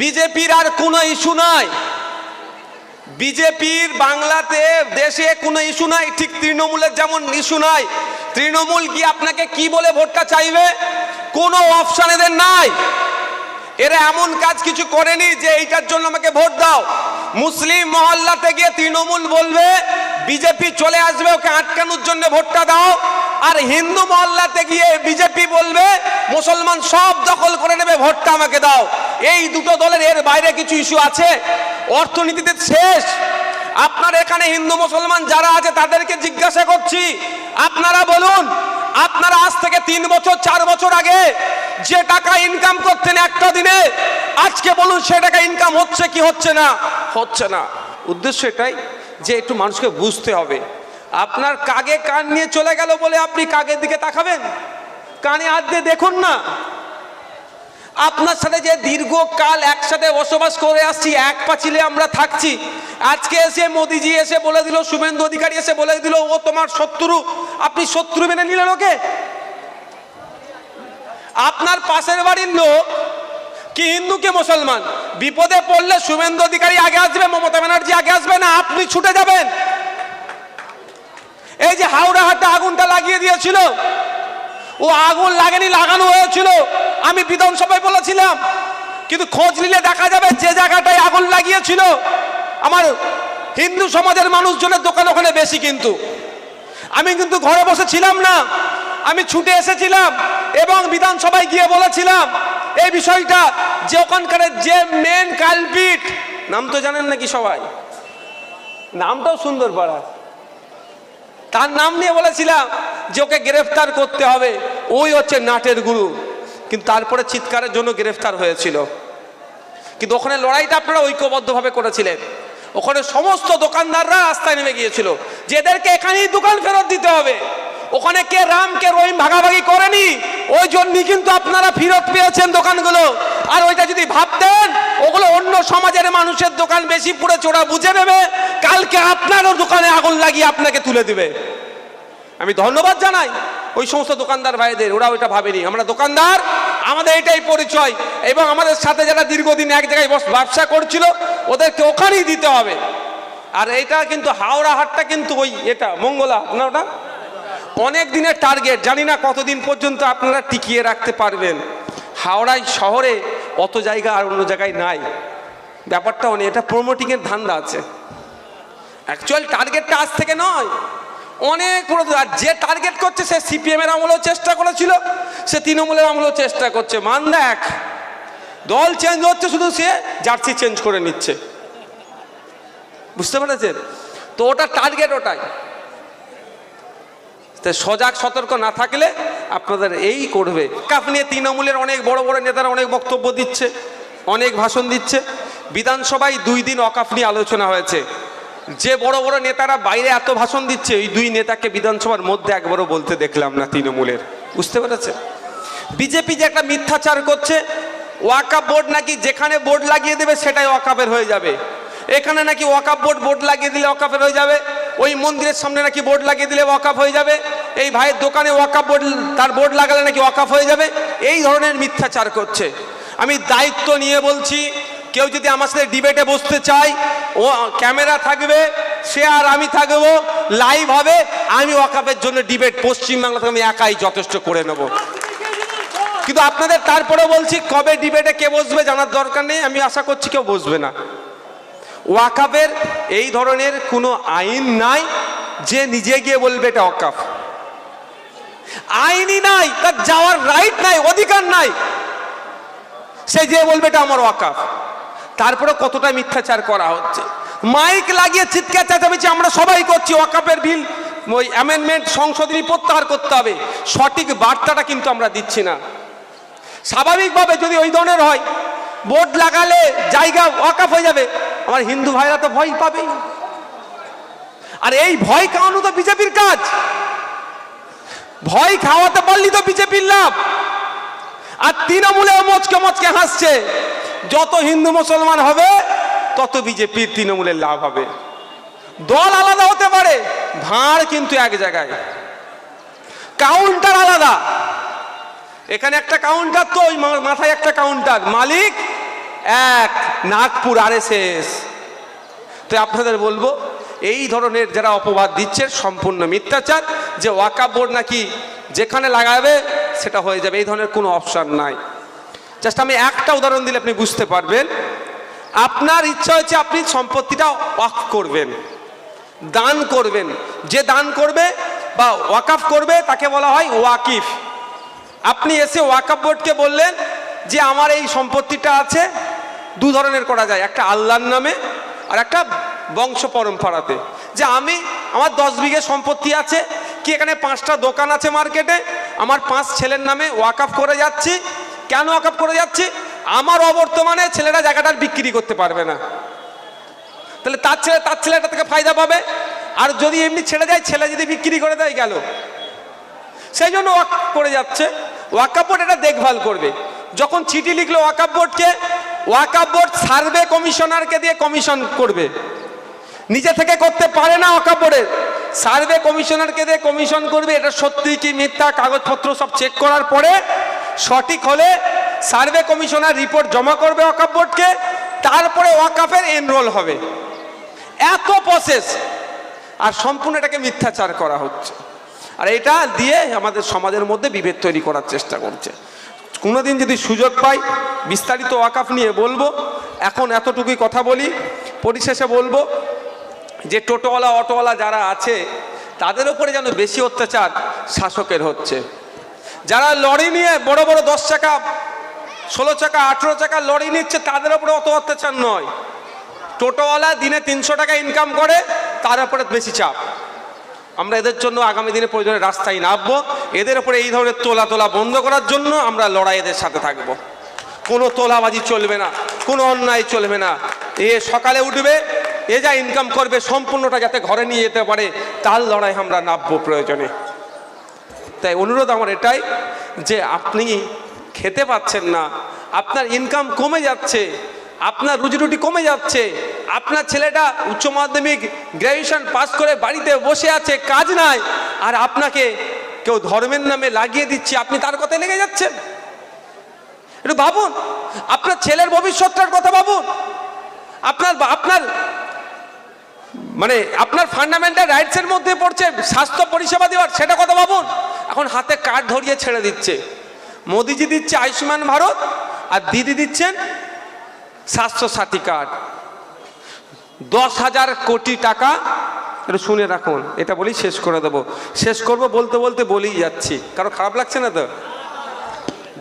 বিজেপির আর কোনো ইস্যু নয় বিজেপির বাংলাতে দেশে কোনো ইস্যু নাই, ঠিক তৃণমূলের যেমন ইস্যু নাই। তৃণমূল কি আপনাকে কি বলে ভোটটা চাইবে? কোনো অপশান এদের নাই। এরা এমন কাজ কিছু করেনি যে এইটার জন্য আমাকে ভোট দাও। মুসলিম মহল্লাতে গিয়ে তৃণমূল বলবে বিজেপি চলে আসবে, ওকে আটকানোর জন্য ভোটটা দাও। আর হিন্দু মহল্লাতে গিয়ে বিজেপি বলবে, মুসলমান সব দখল করে নেবে, ভোটটা আমাকে দাও। এই দুটো দলের এর বাইরে কিছু ইস্যু আছে। অর্থনীতিতে শেষ। আপনার এখানে হিন্দু মুসলমান যারা আছে, তাদেরকে জিজ্ঞাসা করছি। আপনারা বলুন, আপনারা আজ থেকে তিন বছর, চার বছর আগে যে টাকা ইনকাম করতেন একটা দিনে, আজকে বলুন সে টাকা ইনকাম হচ্ছে কি হচ্ছে না? হচ্ছে না। উদ্দেশ্য এটাই যে একটু মানুষকে বুঝতে হবে। আপনার কাগে কান নিয়ে চলে গেল বলে আপনি কাগের দিকে তাকাবেন? কানে হাত দিয়ে দেখুন না। আপনার সাথে যে দীর্ঘকাল একসাথে বসবাস করে আসছি, এক পাঁচিলে আমরা থাকছি। আজকে এসে মোদিজি এসে বলে দিল, শুভেন্দু অধিকারী এসে বলে দিল, ও তোমার শত্রু, আপনি শত্রু মেনে নিলেন ওকে? আপনার পাশের বাড়ির লোক কি হিন্দু, কে মুসলমান? বিপদে পড়লে শুভেন্দু অধিকারী আগে আসবে, মমতা ব্যানার্জি আগে আসবে, না আপনি ছুটে যাবেন? এই যে হাওড়া হাটে আগুনটা লাগিয়ে দিয়েছিল, ও আগুন লাগেনি, লাগানো হয়েছিল, আমি বিধানসভায় বলেছিলাম, কিন্তু খোঁজ নিলে দেখা যাবে যে জায়গাটায় আগুন লাগিয়েছিল, আমার হিন্দু সমাজের মানুষজনের দোকান ওখানে বেশি কিন্তু। আমি কিন্তু ঘরে বসে ছিলাম না, আমি ছুটে এসেছিলাম এবং বিধানসভায় গিয়ে বলেছিলাম এই বিষয়টা যে ওখানকার যে মেন কালপিট নাম তো জানেন নাকি সবাই? নামটাও সুন্দর পাড়া। তার নাম নিয়ে বলেছিলাম যে ওকে গ্রেফতার করতে হবে। ওই হচ্ছে নাটের গুরু। কিন্তু তারপরে চিৎকারের জন্য গ্রেফতার হয়েছিল। কিন্তু ওখানে লড়াইটা আপনারা ঐক্যবদ্ধভাবে করেছিলেন। ওখানে সমস্ত দোকানদাররা রাস্তায় নেমে গিয়েছিল। যে এদেরকে এখানেই দোকান ফেরত দিতে হবে। ওখানে কে রাম কে রহিম ভাগাভাগি করেনি? ওই জন্যই কিন্তু আপনারা ফেরত পেয়েছেন দোকানগুলো। আর ওইটা যদি ভাবতেন, ওগুলো অন্য সমাজের মানুষের দোকান বেশি পুড়ে চোরা বুঝে নেবে। কালকে আপনারও দোকানে আগুন লাগিয়ে আপনাকে তুলে দিবে। আমি ধন্যবাদ জানাই। ওই সমস্ত দোকানদার ভাইদের, ওরা ওইটা ভাবেনি। আমরা দোকানদার, আমাদের এটাই পরিচয়। এবং আমাদের সাথে যারা দীর্ঘদিন এক জায়গায় বস- ব্যবসা করছিল, ওদেরকে ওখানেই দিতে হবে। আর এটা কিন্তু হাওড়া হাটটা কিন্তু ওই এটা, মঙ্গলা না ওটা? অনেক দিনের টার্গেট জানি না কতদিন পর্যন্ত আপনারা টিকিয়ে রাখতে পারবেন। হাওড়ায় শহরে অত জায়গা আর অন্য জায়গায় নাই। ব্যাপারটা অনেক এটা প্রমোটিংয়ের ধান্দা আছে। অ্যাকচুয়াল টার্গেটটা আজ থেকে নয়। অনেক পুরো আর যে টার্গেট করছে, সে সিপিএমের আমলেও চেষ্টা করেছিল, সে তৃণমূলের আমলেও চেষ্টা করছে। মান দেখ, দল চেঞ্জ হচ্ছে শুধু সে জার্সি চেঞ্জ করে নিচ্ছে। বুঝতে পেরেছেন? তো ওটা টার্গেট ওটাই। তো সজাগ, সতর্ক না থাকলে আপনাদের এই করবে। কাপ নিয়ে তৃণমূলের অনেক বড় বড় নেতারা অনেক বক্তব্য দিচ্ছে, অনেক ভাষণ দিচ্ছে। বিধানসভায় দুই দিন অকাফ নিয়ে আলোচনা হয়েছে। যে বড় বড় নেতারা বাইরে এত ভাষণ দিচ্ছে ওই দুই নেতাকে বিধানসভার মধ্যে একবারও বলতে দেখলাম না তৃণমূলের। বুঝতে পেরেছে বিজেপি যে একটা মিথ্যাচার করছে ওয়াকাপ বোর্ড নাকি যেখানে বোর্ড লাগিয়ে দেবে, সেটাই ওয়াকাপের হয়ে যাবে। এখানে নাকি ওয়াকাপ বোর্ড বোর্ড লাগিয়ে দিলে ওয়াকাপের হয়ে যাবে। ওই মন্দিরের সামনে নাকি বোর্ড লাগিয়ে দিলে ওয়াকাপ হয়ে যাবে। এই ভাইয়ের দোকানে ওয়াকাপ বোর্ড, তার বোর্ড লাগালে নাকি ওয়াকাপ হয়ে যাবে। এই ধরনের মিথ্যাচার করছে। আমি দায়িত্ব নিয়ে বলছি, কেউ যদি আমার সাথে ডিবেটে বসতে চায়, ও ক্যামেরা থাকবে, সে আর আমি থাকব, লাইভ হবে, আমি ওয়াকাপের জন্য ডিবেট পশ্চিমবাংলা থেকে আমি একাই যথেষ্ট করে নেব। কিন্তু আপনাদের তারপরে বলছি, কবে ডিবেটে কে বসবে জানার দরকার নেই, আমি আশা করছি কেউ বসবে না। ওয়াকাফের এই ধরনের কোনো আইন নাই যে নিজে গিয়ে বলবে এটা ওয়াকাফ। আইনই নাই, তার যাওয়ার রাইট নাই, অধিকার নাই। সে যে বলবে এটা আমার ওয়াকাফ। তারপরে কতটা মিথ্যাচার করা হচ্ছে। মাইক লাগিয়ে চিৎকার চেঁচামেচি আমরা সবাই করছি, ওয়াকাফের বিল, ওই অ্যামেন্ডমেন্ট সংশোধনী প্রত্যাহার করতে হবে। সঠিক বার্তাটা কিন্তু আমরা দিচ্ছি না। স্বাভাবিকভাবে যদি ওই ধরনের হয় বোর্ড লাগালে জায়গা ওয়াকাফ হয়ে যাবে। আমার হিন্দু ভাইরা তো ভয় পাবেই। আর এই ভয় খাওয়ানো তো বিজেপির কাজ। ভয় খাওয়াতে পারলি তো বিজেপির লাভ। আর তৃণমূলে মচকে মচকে হাসছে। যত হিন্দু মুসলমান হবে, তত বিজেপির তৃণমূলের লাভ হবে। দল আলাদা হতে পারে, ভাঁড় কিন্তু এক জায়গায়। কাউন্টার আলাদা। এখানে একটা কাউন্টার তো মাথায় একটা কাউন্টার। মালিক এক, নাগপুর আরএসএস। তো আপনাদের বলব, এই ধরনের যারা অপবাদ দিচ্ছে সম্পূর্ণ মিথ্যাচার, যে ওয়াকাব বোর্ড নাকি যেখানে লাগাবে, সেটা হয়ে যাবে। এই ধরনের কোনো অপশন নাই। জাস্ট আমি একটা উদাহরণ দিলে আপনি বুঝতে পারবেন। আপনার ইচ্ছা হচ্ছে আপনি সম্পত্তিটা ওয়াক করবেন, দান করবেন। যে দান করবে বা ওয়াকাফ করবে, তাকে বলা হয় ওয়াকিফ। আপনি এসে ওয়াকাফ বোর্ডকে বললেন যে, আমার এই সম্পত্তিটা আছে দু ধরনের করা যায়, একটা আল্লাহর নামে আর একটা বংশ পরম্পরাতে। যে আমি, আমার দশ বিঘে সম্পত্তি আছে, কি এখানে পাঁচটা দোকান আছে মার্কেটে? আমার পাঁচ ছেলের নামে ওয়াকাফ করে যাচ্ছি। কেন ওয়াকাফ করে যাচ্ছি? আমার অবর্তমানে ছেলেরা জায়গাটার বিক্রি করতে পারবে না। তাহলে তার ছেলে, তার ছেলেটা থেকে ফায়দা পাবে? আর যদি এমনি ছেড়ে যায়, ছেলে যদি বিক্রি করে দেয়, গেল। সেই জন্য ওয়াক করে যাচ্ছে। ওয়াকাপ বোর্ড এটা দেখভাল করবে। যখন চিঠি লিখলো ওয়াকাপ বোর্ডকে ওয়াকাপ বোর্ড সার্ভে কমিশনারকে দিয়ে কমিশন করবে। নিজে থেকে করতে পারে না ওয়াকাপ বোর্ডের সার্ভে কমিশনারকে দিয়ে কমিশন করবে, এটা সত্যি কি মিথ্যা? কাগজপত্র সব চেক করার পরে সঠিক হলে সার্ভে কমিশনার রিপোর্ট জমা করবে ওয়াকাপ বোর্ডকে, তারপরে ওয়াকাফের এনরোল হবে। এত প্রসেস আর সম্পূর্ণ এটাকে মিথ্যাচার করা হচ্ছে। আর এটা দিয়ে আমাদের সমাজের মধ্যে বিভেদ তৈরি করার চেষ্টা করছে। কোনোদিন যদি সুযোগ পাই, বিস্তারিত ওয়াকাফ নিয়ে বলব। এখন এতটুকুই কথা বলি। পরিশেষে বলব যে টোটোওয়ালা, অটোওয়ালা যারা আছে, তাদের উপরে যেন বেশি অত্যাচার শাসকের হচ্ছে। যারা লরি নিয়ে বড় বড় দশ চাকা, ষোলো চাকা, আঠেরো চাকা লরি নিচ্ছে, তাদের উপরে অত অত্যাচার নয়। টোটোওয়ালা দিনে তিনশো টাকা ইনকাম করে, তার উপরে বেশি চাপ। আমরা এদের জন্য আগামী দিনে প্রয়োজনে রাস্তায় নামবো। এদের উপরে এই ধরনের তোলা তোলা বন্ধ করার জন্য আমরা লড়াই এদের সাথে থাকব। কোনো তোলাবাজি চলবে না, কোনো অন্যায় চলবে না। এ সকালে উঠবে, এ যা ইনকাম করবে, সম্পূর্ণটা যাতে ঘরে নিয়ে যেতে পারে, তার লড়াই আমরা নামবো প্রয়োজনে। তাই অনুরোধ আমার এটাই যে আপনি খেতে পাচ্ছেন না, আপনার ইনকাম কমে যাচ্ছে, আপনার রুজি রুটি কমে যাচ্ছে আপনার ছেলেটা উচ্চ মাধ্যমিক গ্র্যাজুয়েশন পাস করে বাড়িতে বসে আছে, কাজ নাই, আর আপনাকে কেউ ধর্মের নামে লাগিয়ে দিচ্ছে, আপনি তার কথা লেগে যাচ্ছেন? একটু ভাবুন, আপনার ছেলের ভবিষ্যৎটার কথা ভাবুন। আপনার আপনার মানে আপনার ফান্ডামেন্টাল রাইটসের মধ্যে পড়ছে, স্বাস্থ্য পরিষেবা দেওয়ার, সেটা কথা ভাবুন। এখন হাতে কার্ড ধরিয়ে ছেড়ে দিচ্ছে। মোদিজি দিচ্ছে আয়ুষ্মান ভারত, আর দিদি দিচ্ছেন স্বাস্থ্য সাথী কার্ড দশ হাজার কোটি টাকা। একটু শুনে রাখুন, এটা বলেই শেষ করে দেবো। শেষ করব বলতে বলতে বলেই যাচ্ছি। কারও খারাপ লাগছে না তো?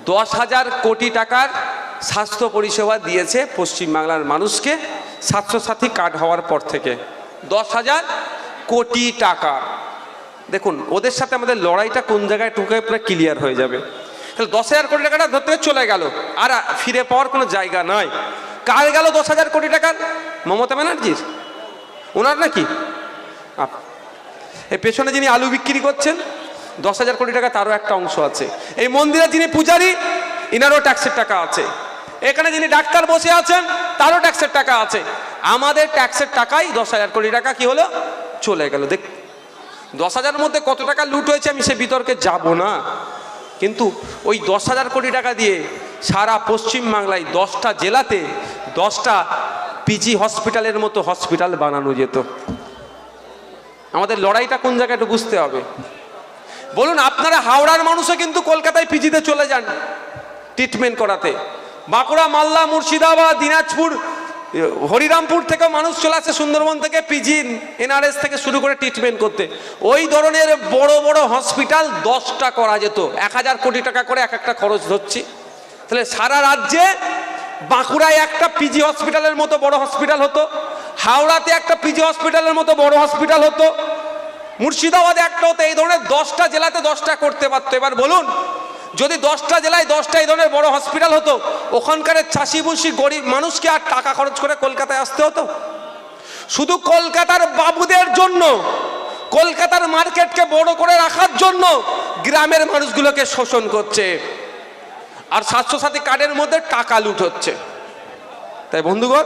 দশ হাজার কোটি টাকার স্বাস্থ্য পরিষেবা দিয়েছে পশ্চিমবাংলার মানুষকে স্বাস্থ্যসাথী কার্ড হওয়ার পর থেকে। দশ হাজার কোটি টাকা। দেখুন, ওদের সাথে আমাদের লড়াইটা কোন জায়গায় টুকে পুরো ক্লিয়ার হয়ে যাবে। তাহলে দশ হাজার কোটি টাকাটা ধরতে চলে গেল। আর ফিরে পাওয়ার কোনো জায়গা নয় কার গেল দশ হাজার কোটি টাকার? মমতা ব্যানার্জির। ওনার নাকি? এই পেছনে যিনি আলু বিক্রি করছেন, দশ হাজার কোটি টাকা তারও একটা অংশ আছে। এই মন্দিরে যিনি পূজারি, ইনারও ট্যাক্সের টাকা আছে। এখানে যিনি ডাক্তার বসে আছেন, তারও ট্যাক্সের টাকা আছে। আমাদের ট্যাক্সের টাকাই দশ হাজার কোটি টাকা কি হলো? চলে গেল। দেখ, দশ হাজারের মধ্যে কত টাকা লুট হয়েছে আমি সে বিতর্কে যাব না। কিন্তু ওই দশ হাজার কোটি টাকা দিয়ে সারা পশ্চিম বাংলায় দশটা জেলাতে দশটা পিজি হসপিটালের মতো হসপিটাল বানানো যেত। আমাদের লড়াইটা কোন জায়গায় একটু বুঝতে হবে। বলুন, আপনারা হাওড়ার মানুষও কিন্তু কলকাতায় পিজিতে চলে যান ট্রিটমেন্ট করাতে। বাঁকুড়া, মালদা, মুর্শিদাবাদ, দিনাজপুর, হরিরামপুর থেকে মানুষ চলে আসে সুন্দরবন থেকে পিজি এনআরএস থেকে শুরু করে ট্রিটমেন্ট করতে। ওই ধরনের বড় বড় হসপিটাল দশটা করা যেত। এক হাজার কোটি টাকা করে এক একটা খরচ ধরছি। তাহলে সারা রাজ্যে বাঁকুড়ায় একটা পিজি হসপিটালের মতো বড় হসপিটাল হতো, হাওড়াতে একটা পিজি হসপিটালের মতো বড় হসপিটাল হতো, মুর্শিদাবাদে একটা হতো, এই ধরনের দশটা জেলাতে দশটা করতে পারতো। এবার বলুন, যদি দশটা জেলায় দশটা এই ধরনের বড় হসপিটাল হতো, ওখানকার চাষি গরিব মানুষকে আর টাকা খরচ করে কলকাতায় আসতে হতো? শুধু কলকাতার বাবুদের জন্য, কলকাতার মার্কেটকে বড় করে রাখার জন্য গ্রামের মানুষগুলোকে শোষণ করছে। আর স্বাস্থ্যসাথী কার্ডের মধ্যে টাকা লুট হচ্ছে। তাই বন্ধুগণ,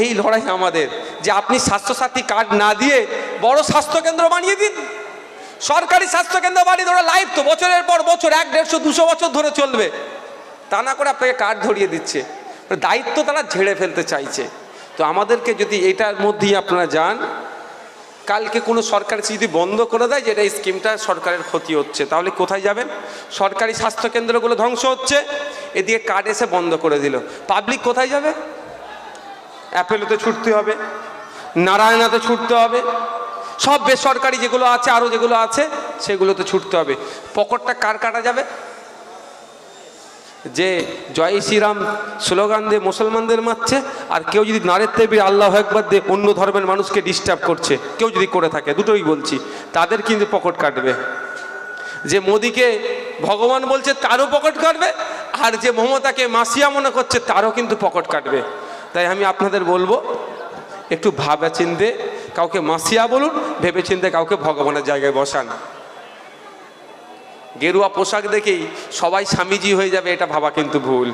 এই লড়াই আমাদের যে আপনি স্বাস্থ্যসাথী কার্ড না দিয়ে বড় স্বাস্থ্যকেন্দ্র বানিয়ে দিন। সরকারি স্বাস্থ্যকেন্দ্র বানিয়ে ধরে লাইফ তো, বছরের পর বছর, এক দেড়শো, দুশো বছর ধরে চলবে। তা না করে আপনাকে কার্ড ধরিয়ে দিচ্ছে। দায়িত্ব তারা ঝেড়ে ফেলতে চাইছে। তো আমাদেরকে যদি এটার মধ্যেই আপনারা যান কালকে কোনো সরকার যদি বন্ধ করে দেয় যে এটা এই স্কিমটা সরকারের ক্ষতি হচ্ছে। তাহলে কোথায় যাবেন? সরকারি স্বাস্থ্যকেন্দ্রগুলো ধ্বংস হচ্ছে, এদিকে কার্ড এসে বন্ধ করে দিল। পাবলিক কোথায় যাবে? অ্যাপেলোতে ছুটতে হবে, নারায়ণাতে ছুটতে হবে। সব বেসরকারি যেগুলো আছে, আরও যেগুলো আছে, সেগুলোতে ছুটতে হবে। পকেটটা কার কাটা যাবে? যে জয় শ্রীরাম স্লোগান দিয়ে মুসলমানদের মারছে, আর কেউ যদি নারের তেবি আল্লাহ একবার দিয়ে অন্য ধর্মের মানুষকে ডিস্টার্ব করছে, কেউ যদি করে থাকে, দুটোই বলছি, তাদের কিন্তু পকেট কাটবে। যে মোদিকে ভগবান বলছে তারও পকেট কাটবে, আর যে মমতাকে মাসিয়া মনে করছে তারও কিন্তু পকেট কাটবে। তাই আমি আপনাদের বলব, একটু ভাবে চিনতে কাউকে মাসিয়া বলুন ভেবে চিনতে কাউকে ভগবানের জায়গায় বসান। গেরুয়া পোশাক দেখেই সবাই স্বামীজি হয়ে যাবে, এটা ভাবা কিন্তু ভুল।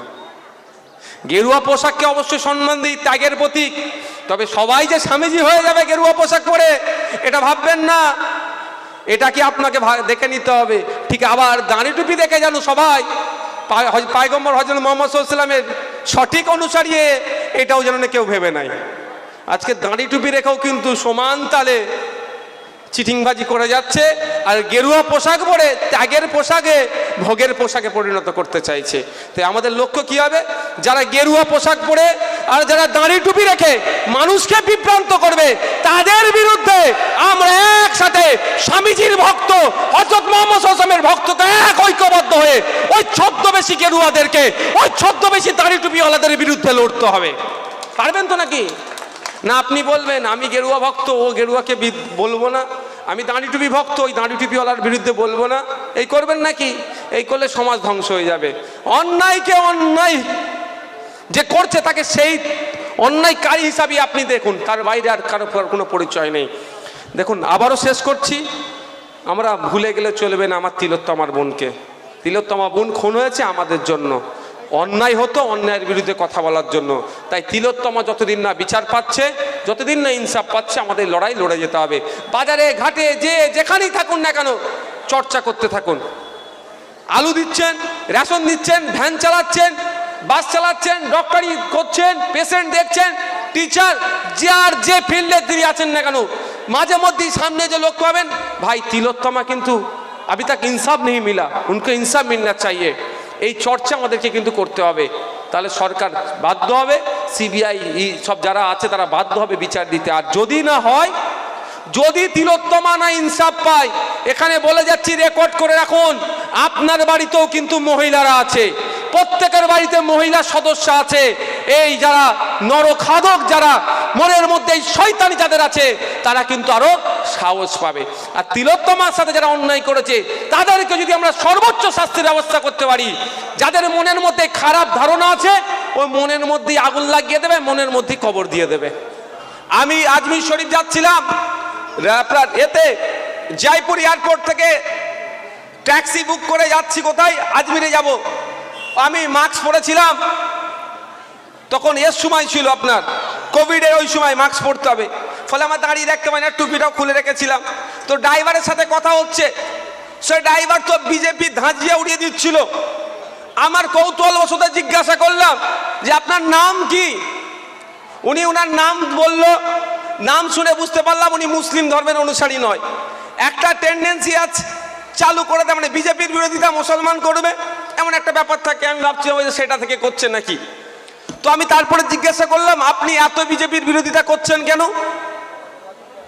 গেরুয়া পোশাককে অবশ্যই সম্মান দিই, ত্যাগের প্রতীক। তবে সবাই যে স্বামীজি হয়ে যাবে গেরুয়া পোশাক পরে, এটা ভাববেন না। এটা কি আপনাকে দেখে নিতে হবে? ঠিক আবার দাঁড়ি টুপি দেখে জানো সবাই? পায়গম্বর হজরত মোহাম্মদ সাল্লামের সঠিক অনুসারী এটাও যেন কেউ ভেবে নাই। আজকে দাঁড়ি টুপি রেখেও কিন্তু সমান তালে চিটিংবাজি করে যাচ্ছে, আর গেরুয়া পোশাক পরে ত্যাগের পোশাকে, ভোগের পোশাকে পরিণত করতে চাইছে। তাই আমাদের লক্ষ্য কি হবে? যারা গেরুয়া পোশাক পরে, আর যারা দাঁড়ি টুপি রেখে মানুষকে বিভ্রান্ত করবে, তাদের বিরুদ্ধে আমরা একসাথে স্বামীজির ভক্ত হজরত মোহাম্মদ হোসেনের ভক্তকে এক ঐক্যবদ্ধ হয়ে ওই ছদ্মবেশী গেরুয়াদেরকে, ওই ছদ্মবেশী দাঁড়ি টুপিওয়ালাদের বিরুদ্ধে লড়তে হবে। পারবেন তো নাকি? না, আপনি বলবেন, আমি গেরুয়া ভক্ত, ও গেরুয়াকে বলব না। আমি দাঁড়ি টুপি ভক্ত, ওই দাঁড়ি টুপিওয়ালার বিরুদ্ধে বলব না। এই করবেন নাকি? এই করলে সমাজ ধ্বংস হয়ে যাবে। অন্যায়কে অন্যায় যে করছে তাকে সেই অন্যায়কারী হিসাবে আপনি দেখুন। তার বাইরে আর কারও কোনো পরিচয় নেই। দেখুন, আবারও শেষ করছি। আমরা ভুলে গেলে চলবে না আমার তিলোত্তমার বোনকে। তিলোত্তমা বোন খুন হয়েছে আমাদের জন্য। অন্যায় হতো অন্যায়ের বিরুদ্ধে কথা বলার জন্য তাই তিলোত্তমা যতদিন না বিচার পাচ্ছে যতদিন না ইনসাফ পাচ্ছে আমাদের লড়াই লড়ে যেতে হবে বাজারে ঘাটে যে যেখানেই থাকুন না কেন চর্চা করতে থাকুন আলু দিচ্ছেন রেশন দিচ্ছেন ভ্যান চালাচ্ছেন বাস চালাচ্ছেন ডক্টরি করছেন পেশেন্ট দেখছেন টিচার যে আর যে ফিল্ডে তিনি আছেন না কেন মাঝে মধ্যেই সামনে যে লোক পাবেন ভাই তিলোত্তমা কিন্তু अभी तक इंसाफ नहीं मिला उनको इंसाफ मिलना चाहिए এই চর্চা আমাদেরকে কিন্তু করতে হবে। তাহলে সরকার বাধ্য হবে, সিবিআই সব যারা আছে তারা বাধ্য হবে বিচার দিতে। আর যদি না হয়, যদি তিলোত্তমা না ইনসাফ পায়, এখানে বলে যাচ্ছি রেকর্ড করে রাখুন, আপনার বাড়িতেও কিন্তু মহিলারা আছে। প্রত্যেকের বাড়িতে মহিলা সদস্য আছে। এই যারা নরখাদক, যারা মনের মধ্যে এই শয়তানি যাদের আছে, তারা কিন্তু আরও সাহস পাবে। আর তিলোত্তমার সাথে যারা অন্যায় করেছে, তাদেরকে যদি আমরা সর্বোচ্চ শাস্তির ব্যবস্থা করতে পারি, যাদের মনের মধ্যে খারাপ ধারণা আছে, ওই মনের মধ্যেই আগুন লাগিয়ে দেবে, মনের মধ্যেই কবর দিয়ে দেবে। আমি আজমির শরীফ যাচ্ছিলাম, আপনার এতে জয়পুর এয়ারপোর্ট থেকে ট্যাক্সি বুক করে যাচ্ছি কোথায়? আজমিরে যাব। আমি মাস্ক পরেছিলাম তখন এর সময় ছিল আপনার। কোভিডের ওই সময় মাস্ক পরতে হবে। ফলে আমার দাঁড়িয়ে রাখতে পারি না, টুপিটাও খুলে রেখেছিলাম। তো ড্রাইভারের সাথে কথা হচ্ছে। সে ড্রাইভার তো বিজেপি ধাঁজিয়ে উড়িয়ে দিচ্ছিল। আমার কৌতূহল বসতে জিজ্ঞাসা করলাম যে, আপনার নাম কি? উনি ওনার নাম বলল, নাম শুনে বুঝতে পারলাম উনি মুসলিম ধর্মের অনুসারী নয়। একটা টেন্ডেন্সি আছে চালু করে দেয় মানে বিজেপির বিরোধিতা মুসলমান করবে। এমন একটা ব্যাপার থাকে, আমি ভাবছিলাম যে সেটা থেকে করছে নাকি। তো আমি তারপরে জিজ্ঞাসা করলাম, আপনি এত বিজেপির বিরোধিতা করছেন কেন?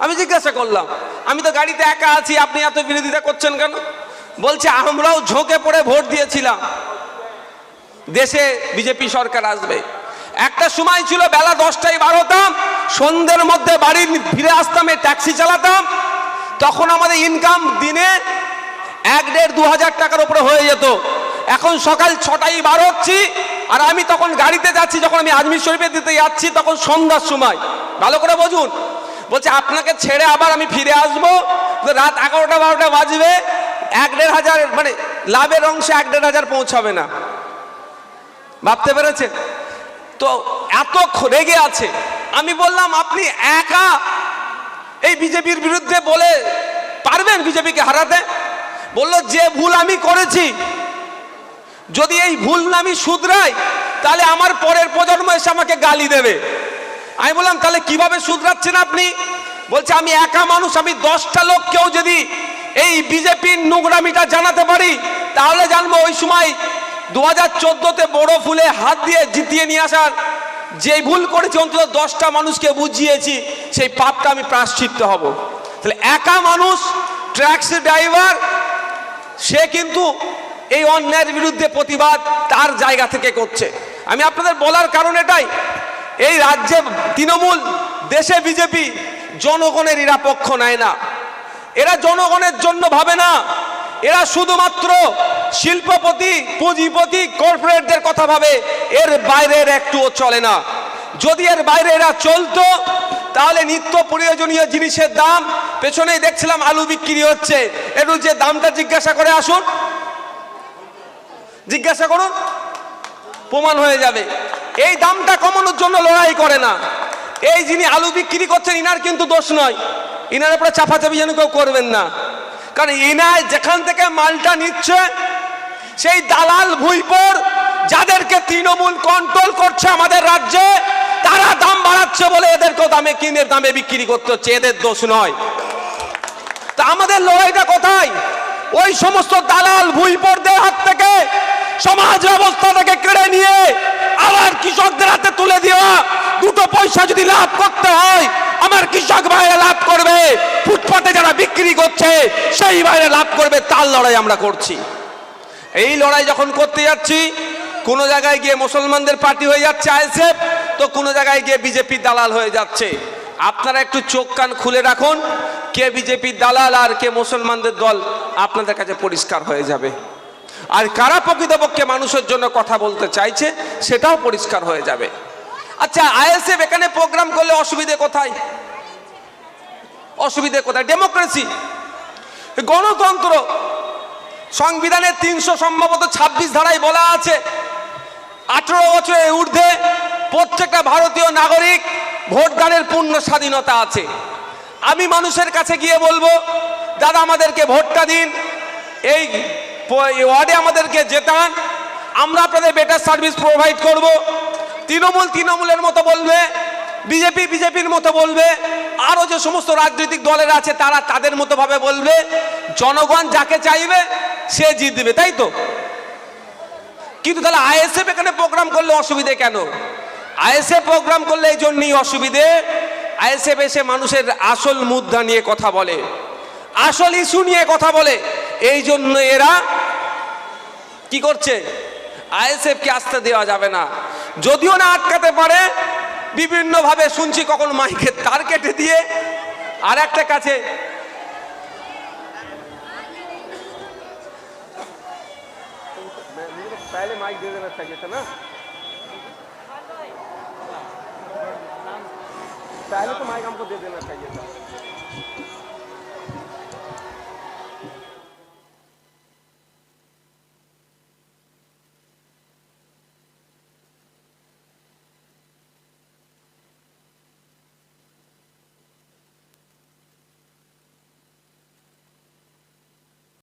আমি জিজ্ঞাসা করলাম, আমি তো গাড়িতে একা আছি, আপনি এত বিরোধিতা করছেন কেন? বলছে, আমরাও ঝোঁকে পড়ে ভোট দিয়েছিলাম। দেশে বিজেপি সরকার আসবে। একটা সময় ছিল বেলা দশটায় বারোতাম সন্ধ্যের মধ্যে বাড়ি ফিরে আসতাম ট্যাক্সি চালাতাম। তখন আমাদের ইনকাম দিনে এক দেড় দু হাজার টাকার উপরে হয়ে যেত। এখন সকাল ছটায় বার হচ্ছি, আর আমি তখন গাড়িতে যাচ্ছি, যখন আমি আজমির শরীফে দিতে যাচ্ছি, তখন সন্ধ্যার সময়। ভালো করে বুঝুন। বলছে, আপনাকে ছেড়ে আবার আমি ফিরে আসব। রাত এগারোটা বারোটা বাজবে। এক দেড় হাজার মানে লাভের অংশে এক দেড় হাজার পৌঁছাবে না। ভাবতে পেরেছেন? তো এত রেগে আছে। আমি বললাম, আপনি একা এই বিজেপির বিরুদ্ধে বলে পারবেন বিজেপিকে হারাতে? বলল, যে ভুল আমি করেছি যদি এই ভুল না আমি শুধরাই তাহলে আমার পরের প্রজন্ম এসে আমাকে গালি দেবে। আমি বললাম, তাহলে কীভাবে শুধরাচ্ছেন আপনি? বলছে, আমি একা মানুষ, আমি দশটা লোককেও যদি এই বিজেপির নোংরামিটা জানাতে পারি, তাহলে জানব ওই সময় দু হাজার চোদ্দোতে বড় ফুলে হাত দিয়ে জিতিয়ে নিয়ে আসার যে ভুল করেছি, অন্তত দশটা মানুষকে বুঝিয়েছি, সেই পাপটা আমি প্রাশ্চিত্য হব। তাহলে একা মানুষ ট্যাক্সি ড্রাইভার, সে কিন্তু এই অন্যায়ের বিরুদ্ধে প্রতিবাদ তার জায়গা থেকে করছে। আমি আপনাদের বলার কারণ এটাই, এই রাজ্যে তৃণমূল, দেশে বিজেপি জনগণের নিরাপক্ষ নেয় না। এরা জনগণের জন্য ভাবে না। এরা শুধুমাত্র শিল্পপতি, পুঁজিপতি, কর্পোরেটদের কথা ভাবে। এর বাইরের একটুও চলে না। যদি এর বাইরে এরা চলতো, তাহলে নিত্য প্রয়োজনীয় জিনিসের দাম, পেছনেই দেখছিলাম আলু বিক্রি হচ্ছে। একটু যে দামটা জিজ্ঞাসা করে আসুন। জিজ্ঞাসা করুন প্রমাণ হয়ে যাবে। এই দামটা কমানোর জন্য লড়াই করে না। এই যিনি আলু বিক্রি করছেন, ইনার কিন্তু দোষ নয়। ইনার উপরে চাপাচাপি যেন কেউ করবেন না। কারণ ইনায় যেখান থেকে মালটা নিচ্ছে, সেই দালাল ভুইপর যাদেরকে তৃণমূল কন্ট্রোল করছে আমাদের রাজ্যে, তারা দাম বাড়াচ্ছে বলে এদেরকেও দামে কিনে, দামে বিক্রি করতে হচ্ছে। এদের দোষ নয়। তা আমাদের লড়াইটা কোথায়? ওই সমস্ত দালাল ভুইপরদের হাত থেকে সমাজ ব্যবস্থা থেকে কেড়ে নিয়ে আবার কৃষকদের হাতে তুলে দেওয়া। দুটো পয়সা যদি লাভ করতে হয়, আমার কৃষক ভাইরা লাভ করবে। ফুটপাতে যারা বিক্রি করছে, সেই ভাইরা লাভ করবে। তার লড়াই আমরা করছি। এই লড়াই যখন করতে যাচ্ছি, কোনো জায়গায় গিয়ে মুসলমানদের পার্টি হয়ে যাচ্ছে আইএসএফ, তো কোনো জায়গায় গিয়ে বিজেপি দালাল হয়ে যাচ্ছে। আপনারা একটু চোখ কান খুলে রাখুন, কে বিজেপির দালাল আর কে মুসলমানদের দল আপনাদের কাছে পরিষ্কার হয়ে যাবে। আর কারা প্রকৃতপক্ষে মানুষের জন্য কথা বলতে চাইছে, সেটাও পরিষ্কার হয়ে যাবে। আচ্ছা আইএসএফ এখানে প্রোগ্রাম করলে অসুবিধে কোথায়? অসুবিধে কোথায়? ডেমোক্রেসি। গণতন্ত্র। সংবিধানের তিনশো সম্ভবত ছাব্বিশ ধারায় বলা আছে, আঠেরো বছরের ঊর্ধ্বে প্রত্যেকটা ভারতীয় নাগরিক ভোটদানের পূর্ণ স্বাধীনতা আছে। আমি মানুষের কাছে গিয়ে বলব, দাদা আমাদেরকে ভোটটা দিন। এই ওয়ার্ডে আমাদেরকে জেতান আমরা আপনাদের বেটার সার্ভিস প্রোভাইড করব। তৃণমূল তৃণমূলের মতো বলবে, বিজেপি বিজেপির মতো বলবে, আরও যে সমস্ত রাজনৈতিক দলের আছে তারা তাদের মতো ভাবে বলবে, জনগণ যাকে চাইবে সে জিতবে, তাই তো? কিন্তু তাহলে আইএসএফ এখানে প্রোগ্রাম করলে অসুবিধে কেন? আইএসএফ প্রোগ্রাম করলে এই জন্যই অসুবিধে। আইএসএফ এসে মানুষের আসল মুদ্রা নিয়ে কথা বলে, আসল ইস্যু নিয়ে কথা বলে। এই জন্য এরা কি করছে আইএসএফকে আসতে দেওয়া যাবে না যদিও না আটকাতে পারে বিভিন্নভাবে শুনছি কখন মাইকের তার কেটে দিয়ে আর একটা কাছে पहले माइक दे देना चाहिए था ना पहले तो माइक हमको दे देना चाहिए